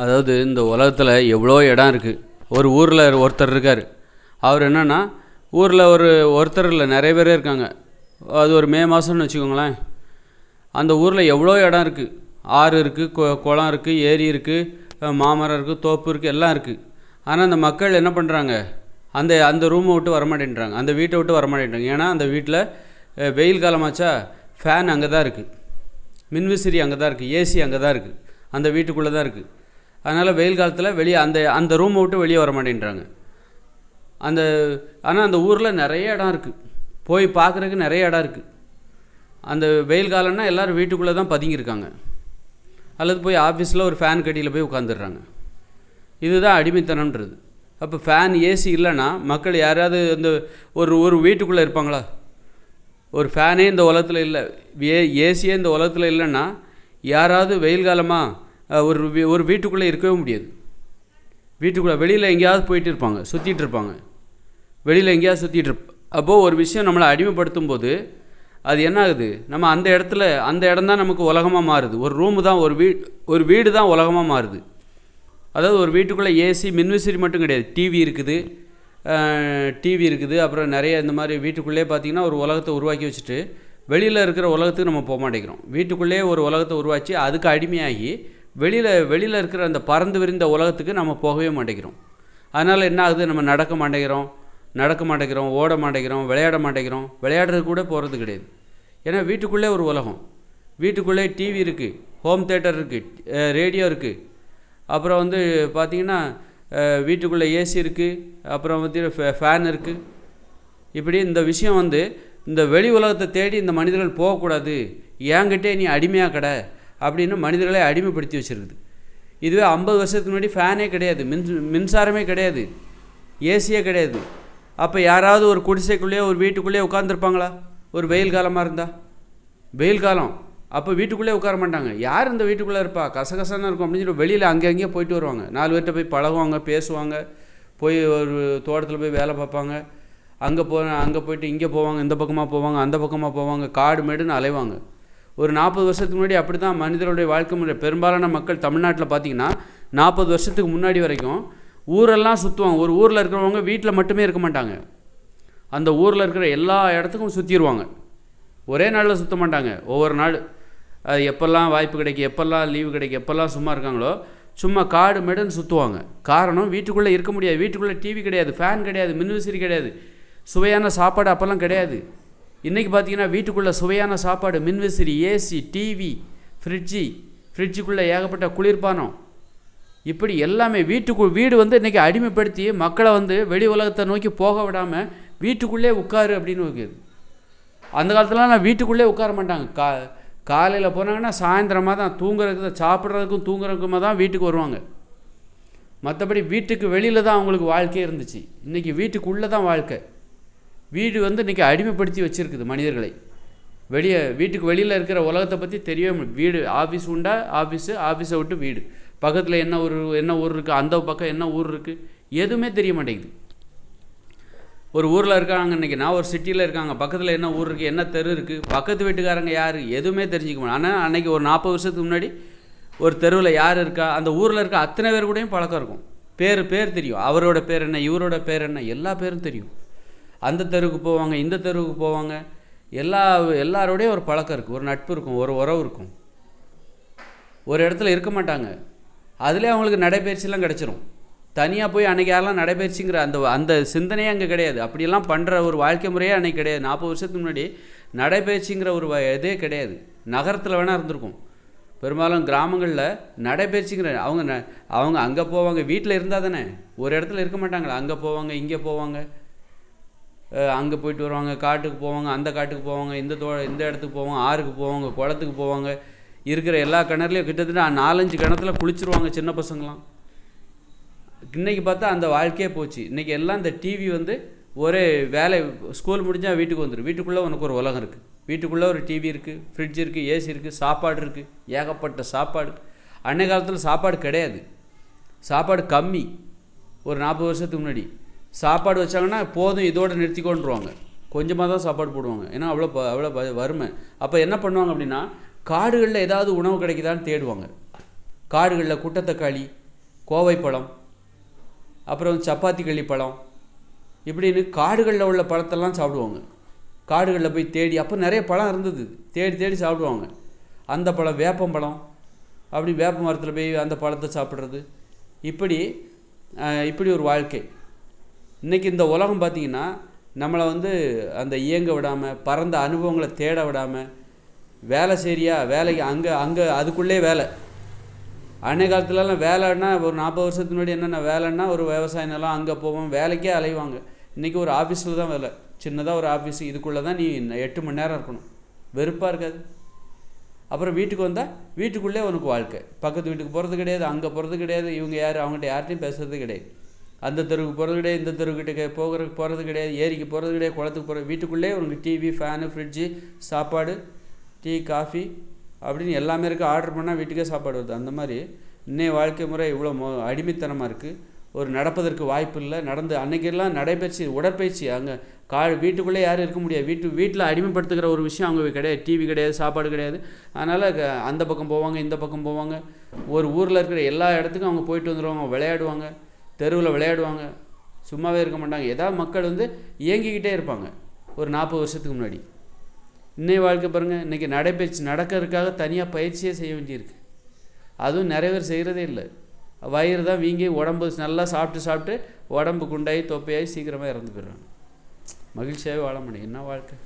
அதாவது இந்த உலகத்தில் எவ்வளோ இடம் இருக்குது ஒரு ஊரில் ஒருத்தர் இருக்கார். அவர் என்னென்னா ஊரில் ஒரு ஒருத்தர் இல்லை நிறைய பேரே இருக்காங்க. அது ஒரு மே மாதம்னு வச்சுக்கோங்களேன். அந்த ஊரில் எவ்வளோ இடம் இருக்குது ஆறு இருக்குது கொ குளம் இருக்குது ஏரி இருக்குது மாமரம் இருக்குது தோப்பு இருக்குது எல்லாம் இருக்குது ஆனால் அந்த மக்கள் என்ன பண்ணுறாங்க அந்த அந்த ரூமை விட்டு வரமாட்டேன்றாங்க. அந்த வீட்டை விட்டு வரமாட்டேன்றாங்க. ஏன்னா அந்த வீட்டில் வெயில் காலமாச்சா ஃபேன் அங்கே தான் இருக்குது மின்விசிறி அங்கே தான் இருக்குது ஏசி அங்கே தான் இருக்குது அந்த வீட்டுக்குள்ளே தான் இருக்குது அதனால் வெயில் காலத்தில் வெளியே அந்த அந்த ரூமை விட்டு வெளியே வர மாட்டேன்றாங்க அந்த ஆனால் அந்த ஊரில் நிறைய இடம் இருக்குது போய் பார்க்குறதுக்கு நிறைய இடம் இருக்குது அந்த வெயில் காலம்னா எல்லோரும் வீட்டுக்குள்ளே தான் பதுங்கியிருக்காங்க. அல்லது போய் ஆஃபீஸில் ஒரு ஃபேன் கட்டியில் போய் உட்காந்துடுறாங்க இதுதான் அடிமைத்தனன்றது அப்போ ஃபேன் ஏசி இல்லைன்னா மக்கள் யாராவது இந்த ஒரு ஒரு வீட்டுக்குள்ளே இருப்பாங்களா? ஒரு ஃபேனே இந்த உலகத்தில் இல்லை. ஏ ஏசியே இந்த உலகத்தில் இல்லைன்னா யாராவது வெயில் காலமாக ஒரு வீ- ஒரு வீட்டுக்குள்ளே இருக்கவே முடியாது. வீட்டுக்குள்ளே வெளியில் எங்கேயாவது போயிட்டு இருப்பாங்க சுற்றிட்டு இருப்பாங்க. வெளியில் எங்கேயாவது சுற்றிட்டு இருப்ப அப்போது ஒரு விஷயம் நம்மளை அடிமைப்படுத்தும் போது அது என்ன ஆகுது? நம்ம அந்த இடத்துல அந்த இடம் தான் நமக்கு உலகமாக மாறுது. ஒரு ரூமு தான் ஒரு வீ ஒரு வீடு தான் உலகமாக மாறுது. அதாவது ஒரு வீட்டுக்குள்ளே ஏசி மின்விசிறி மட்டும் கிடையாது. டிவி இருக்குது. டிவி இருக்குது. அப்புறம் நிறைய இந்த மாதிரி வீட்டுக்குள்ளே பார்த்தீங்கன்னா ஒரு உலகத்தை உருவாக்கி வச்சுட்டு வெளியில் இருக்கிற உலகத்துக்கு நம்ம போக மாட்டேங்கிறோம். வீட்டுக்குள்ளேயே ஒரு உலகத்தை உருவாக்கி அதுக்கு அடிமையாகி வெளியில் வெளியில் இருக்கிற அந்த பறந்து விரிந்த உலகத்துக்கு நம்ம போகவே மாட்டேங்கிறோம். அதனால் என்ன ஆகுது? நம்ம நடக்க மாட்டேங்கிறோம் நடக்க மாட்டேங்கிறோம் ஓட மாட்டேங்கிறோம் விளையாட மாட்டேங்கிறோம். விளையாடுறது கூட போகிறது கிடையாது. ஏன்னா வீட்டுக்குள்ளே ஒரு உலகம். வீட்டுக்குள்ளே டிவி இருக்குது ஹோம் தேட்டர் இருக்குது ரேடியோ இருக்குது அப்புறம் வந்து பார்த்திங்கன்னா வீட்டுக்குள்ளே ஏசி இருக்குது அப்புறம் வந்து ஃபேன் இருக்குது இப்படி இந்த விஷயம் வந்து இந்த வெளி உலகத்தை தேடி இந்த மனிதர்கள் போகக்கூடாது. என்கிட்டே நீ அடிமையாக கடை. அப்படின்னு மனிதர்களை அடிமைப்படுத்தி வச்சுருக்குது. இதுவே ஐம்பது வருஷத்துக்கு முன்னாடி ஃபேனே கிடையாது. மின் மின்சாரமே கிடையாது. ஏசியே கிடையாது. அப்போ யாராவது ஒரு குடிசைக்குள்ளேயே ஒரு வீட்டுக்குள்ளேயே உட்காந்துருப்பாங்களா ஒரு வெயில் காலமாக இருந்தால் வெயில் காலம். அப்போ வீட்டுக்குள்ளே உட்கார மாட்டாங்க. யார் இந்த வீட்டுக்குள்ளே இருப்பா? கசகசன்னு இருக்கும் அப்படின்னு சொல்லி வெளியில் அங்கே அங்கேயே போயிட்டு வருவாங்க. நாலு பேர்கிட்ட போய் பழகுவாங்க பேசுவாங்க. போய் ஒரு தோட்டத்தில் போய் வேலை பார்ப்பாங்க. அங்கே போ அங்கே போயிட்டு இங்கே போவாங்க இந்த பக்கமாக போவாங்க அந்த பக்கமாக போவாங்க. காடு மேடுன்னு அலைவாங்க. ஒரு நாற்பது வருஷத்துக்கு முன்னாடி அப்படி தான் மனிதர்களுடைய வாழ்க்கை முறை. பெரும்பாலான மக்கள் தமிழ்நாட்டில் பார்த்தீங்கன்னா நாற்பது வருஷத்துக்கு முன்னாடி வரைக்கும் ஊரெல்லாம் சுற்றுவாங்க ஒரு ஊரில் இருக்கிறவங்க வீட்டில் மட்டுமே இருக்க மாட்டாங்க. அந்த ஊரில் இருக்கிற எல்லா இடத்துக்கும் சுற்றிடுவாங்க ஒரே நாளில் சுற்ற மாட்டாங்க. ஒவ்வொரு நாள் அது எப்போல்லாம் வாய்ப்பு கிடைக்கும் எப்போல்லாம் லீவு கிடைக்கும் எப்போல்லாம் சும்மா இருக்காங்களோ சும்மா காடு மேடுன்னு சுற்றுவாங்க காரணம் வீட்டுக்குள்ளே இருக்க முடியாது. வீட்டுக்குள்ளே டிவி கிடையாது ஃபேன் கிடையாது மின்விசிறி கிடையாது. சுவையான சாப்பாடு அப்போல்லாம் கிடையாது. இன்றைக்கி பார்த்தீங்கன்னா வீட்டுக்குள்ளே சுவையான சாப்பாடு மின்விசிறி ஏசி டிவி ஃப்ரிட்ஜி ஃப்ரிட்ஜுக்குள்ளே ஏகப்பட்ட குளிர்பானம். இப்படி எல்லாமே வீட்டுக்குள் வீடு வந்து இன்றைக்கி அடிமைப்படுத்தி மக்களை வந்து வெளி உலகத்தை நோக்கி போக விடாமல் வீட்டுக்குள்ளே உட்காரு அப்படின்னு வைக்கிது அந்த காலத்துலலாம் நான் வீட்டுக்குள்ளே உட்கார மாட்டாங்க. கா காலையில் போனாங்கன்னா சாயந்தரமாக தான் தூங்குறதுக்கு சாப்பிட்றதுக்கும் தூங்குறதுக்குமா தான் வீட்டுக்கு வருவாங்க. மற்றபடி வீட்டுக்கு வெளியில் தான் அவங்களுக்கு வாழ்க்கையே இருந்துச்சு. இன்றைக்கி வீட்டுக்குள்ளே தான் வாழ்க்கை. வீடு வந்து இன்றைக்கி அடிமைப்படுத்தி வச்சுருக்குது மனிதர்களை. வெளியே வீட்டுக்கு வெளியில் இருக்கிற உலகத்தை பற்றி தெரியவே வீடு ஆஃபீஸ் உண்டா? ஆஃபீஸு ஆஃபீஸை விட்டு வீடு. பக்கத்தில் என்ன ஊர் என்ன ஊர் இருக்குது அந்த பக்கம் என்ன ஊர் இருக்குது எதுவுமே தெரிய மாட்டேங்குது. ஒரு ஊரில் இருக்காங்க இன்றைக்கி நான் ஒரு சிட்டியில் இருக்காங்க. பக்கத்தில் என்ன ஊர் இருக்குது என்ன தெரு இருக்குது பக்கத்து வீட்டுக்காரங்க யார்? எதுவுமே தெரிஞ்சுக்க முடியும் ஆனால் அன்றைக்கி ஒரு நாற்பது வருஷத்துக்கு முன்னாடி ஒரு தெருவில் யார் இருக்கா? அந்த ஊரில் இருக்க அத்தனை பேர் கூடயும் பழக்கம் இருக்கும். பேர் பேர் தெரியும். அவரோட பேர் என்ன? இவரோட பேர் என்ன? எல்லா பேரும் தெரியும். அந்த தெருவுக்கு போவாங்க இந்த தெருவுக்கு போவாங்க. எல்லா எல்லாரோடையும் ஒரு பழக்கம் இருக்குது ஒரு நட்பு இருக்கும் ஒரு உறவு இருக்கும். ஒரு இடத்துல இருக்க மாட்டாங்க. அதுலேயே அவங்களுக்கு நடைபயிற்சிலாம் கிடச்சிரும். தனியாக போய் அன்றைக்கி யாரெல்லாம் நடைபயிற்சிங்கிற அந்த அந்த சிந்தனையே அங்கே கிடையாது. அப்படியெல்லாம் பண்ணுற ஒரு வாழ்க்கை முறையே அன்றைக்கி கிடையாது. நாற்பது வருஷத்துக்கு முன்னாடி நடைபயிற்சிங்கிற ஒரு இதே கிடையாது. நகரத்தில் வேணால் இருந்திருக்கும். பெரும்பாலும் கிராமங்களில் நடைபயிற்சிங்கிற அவங்க ந அவங்க அங்கே போவாங்க வீட்டில் இருந்தால் தானே. ஒரு இடத்துல இருக்க மாட்டாங்களா? அங்கே போவாங்க இங்கே போவாங்க. அங்கே போயிட்டு வருவாங்க காட்டுக்கு போவாங்க அந்த காட்டுக்கு போவாங்க இந்த தோ இந்த இடத்துக்கு போவாங்க ஆறுக்கு போவாங்க குளத்துக்கு போவாங்க. இருக்கிற எல்லா கிணறுலையும் கிட்டத்தட்ட நாலஞ்சு கிணத்துல குளிச்சிருவாங்க சின்ன பசங்களாம். இன்றைக்கி பார்த்தா அந்த வாழ்க்கையே போச்சு. இன்றைக்கி எல்லாம் இந்த டிவி வந்து ஒரே வேலை ஸ்கூல் முடிஞ்சால் வீட்டுக்கு வந்துடும் வீட்டுக்குள்ளே உனக்கு ஒரு உலகம் இருக்குது வீட்டுக்குள்ளே ஒரு டிவி இருக்குது ஃப்ரிட்ஜ் இருக்குது ஏசி இருக்குது சாப்பாடு இருக்குது ஏகப்பட்ட சாப்பாடு. அன்னை காலத்தில் சாப்பாடு கிடையாது. சாப்பாடு கம்மி. ஒரு நாற்பது வருஷத்துக்கு முன்னாடி. சாப்பாடு வச்சாங்கன்னா போதும் இதோடு நிறுத்திக்கொண்டுருவாங்க கொஞ்சமாக தான் சாப்பாடு போடுவாங்க. ஏன்னா அவ்வளோ ப- அவ்வளோ ப- வறுமை. அப்போ என்ன பண்ணுவாங்க அப்படின்னா காடுகளில் ஏதாவது உணவு கிடைக்குதான்னு தேடுவாங்க. காடுகளில் குட்டத்தக்காளி கோவைப்பழம் அப்புறம் சப்பாத்தி கள்ளி பழம் இப்படின்னு காடுகளில் உள்ள பழத்தெல்லாம் சாப்பிடுவாங்க. காடுகளில் போய் தேடி அப்போ நிறைய பழம் இருந்தது. தேடி தேடி சாப்பிடுவாங்க. அந்த பழம் வேப்பம்பழம் அப்படி வேப்ப மரத்தில் போய் அந்த பழத்தை சாப்பிட்றது. இப்படி இப்படி ஒரு வாழ்க்கை. இன்றைக்கி இந்த உலகம் பார்த்திங்கன்னா நம்மளை வந்து அந்த இயங்க விடாமல் பறந்த அனுபவங்களை தேட விடாமல் வேலை சரியா வேலைக்கு அங்கே அங்கே அதுக்குள்ளே வேலை. அன்னைய காலத்துலலாம் வேலைன்னா ஒரு நாற்பது வருஷத்துக்கு முன்னாடி என்னென்ன வேலைன்னா ஒரு விவசாய நிலம் அங்கே போவோம் வேலைக்கே அலைவாங்க. இன்றைக்கி ஒரு ஆஃபீஸில் தான் வேலை. சின்னதாக ஒரு ஆஃபீஸ் இதுக்குள்ளே தான் நீ எட்டு மணி நேரம் இருக்கணும். வெறுப்பாக இருக்காது. அப்புறம் வீட்டுக்கு வந்தால் வீட்டுக்குள்ளே உனக்கு வாழ்க்கை. பக்கத்து வீட்டுக்கு போகிறது கிடையாது அங்கே போகிறது கிடையாது இவங்க யார் அவங்ககிட்ட யார்ட்டையும் பேசுகிறது கிடையாது. அந்த தெருவுக்கு போகிறது கிடையாது இந்த தெருவுக்கிட்ட போகிறதுக்கு போகிறது கிடையாது ஏரிக்கு போகிறது கிடையாது குளத்துக்கு போகிறது வீட்டுக்குள்ளே உங்களுக்கு டிவி ஃபேனு ஃப்ரிட்ஜு சாப்பாடு டீ காஃபி அப்படின்னு எல்லாமே இருக்குது ஆர்டர் பண்ணால் வீட்டுக்கே சாப்பாடு வருது. அந்த மாதிரி இன்னைய வாழ்க்கை முறை இவ்வளோ மோ அடிமைத்தனமாக இருக்குது ஒரு நடப்பதற்கு வாய்ப்பு இல்லை. நடந்து அன்றைக்கெல்லாம் நடைபயிற்சி உடற்பயிற்சி. அங்கே கா வீட்டுக்குள்ளே யாரும் இருக்க முடியாது. வீட்டு வீட்டில் அடிமைப்படுத்துகிற ஒரு விஷயம் அவங்க கிடையாது. டிவி கிடையாது சாப்பாடு கிடையாது. அதனால் அந்த பக்கம் போவாங்க இந்த பக்கம் போவாங்க. ஒரு ஊரில் இருக்கிற எல்லா இடத்துக்கும் அவங்க போயிட்டு வந்துடுவாங்க விளையாடுவாங்க. தெருவில் விளையாடுவாங்க. சும்மாவே இருக்க மாட்டாங்க. ஏதாவது மக்கள் வந்து இயங்கிக்கிட்டே இருப்பாங்க. ஒரு நாற்பது வருஷத்துக்கு முன்னாடி. இன்னைய வாழ்க்கை பாருங்கள் இன்றைக்கி நடைபயிற்சி நடக்கிறதுக்காக தனியாக பயிற்சியே செய்ய வேண்டியிருக்கு. அதுவும் நிறைய பேர் செய்கிறதே இல்லை. வயிறு தான் வீங்கி உடம்பு நல்லா சாப்பிட்டு சாப்பிட்டு உடம்பு குண்டாகி தொப்பையாகி சீக்கிரமாக இறந்து போயிடுறாங்க. மகிழ்ச்சியாகவே வாழ முடியும். என்ன வாழ்க்கை?